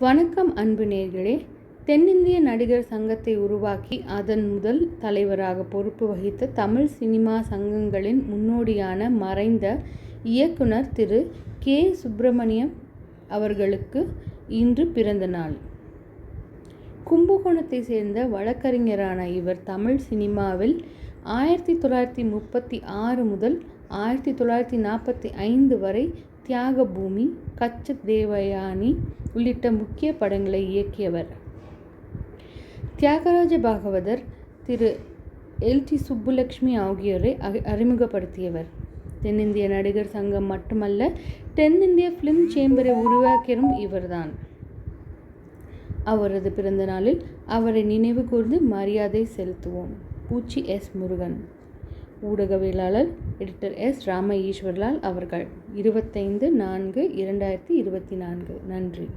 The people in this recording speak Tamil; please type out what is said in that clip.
வணக்கம் அன்பு நேர்களே. தென்னிந்திய நடிகர் சங்கத்தை உருவாக்கி அதன் முதல் தலைவராக பொறுப்பு வகித்த தமிழ் சினிமா சங்கங்களின் முன்னோடியான மறைந்த இயக்குனர் திரு. கே. சுப்பிரமணியம் அவர்களுக்கு இன்று பிறந்த நாள். கும்பகோணத்தை சேர்ந்த வழக்கறிஞரான இவர் தமிழ் சினிமாவில் ஆயிரத்தி தொள்ளாயிரத்தி முப்பத்தி ஆறு முதல் ஆயிரத்தி தொள்ளாயிரத்தி நாற்பத்தி ஐந்து வரை தியாக பூமி கச்ச தேவயானி உள்ளிட்ட முக்கிய படங்களை இயக்கியவர். தியாகராஜ பாகவதர் திரு எல். டி. சுப்புலட்சுமி ஆகியோரை அறிமுகப்படுத்தியவர். தென்னிந்திய நடிகர் சங்கம் மட்டுமல்ல தென்னிந்திய ஃபிலிம் சேம்பரை உருவாக்கியரும் இவர்தான். அவரது பிறந்த நாளில் அவரை நினைவு கூர்ந்து மரியாதை செலுத்துவோம். பூச்சி எஸ். முருகன். ஊடகவியலாளர் எடிட்டர் எஸ் ராம ஈஸ்வர்லால் அவர்கள். இருபத்தைந்து நான்கு இரண்டாயிரத்தி இருபத்தி நான்கு. நன்றி.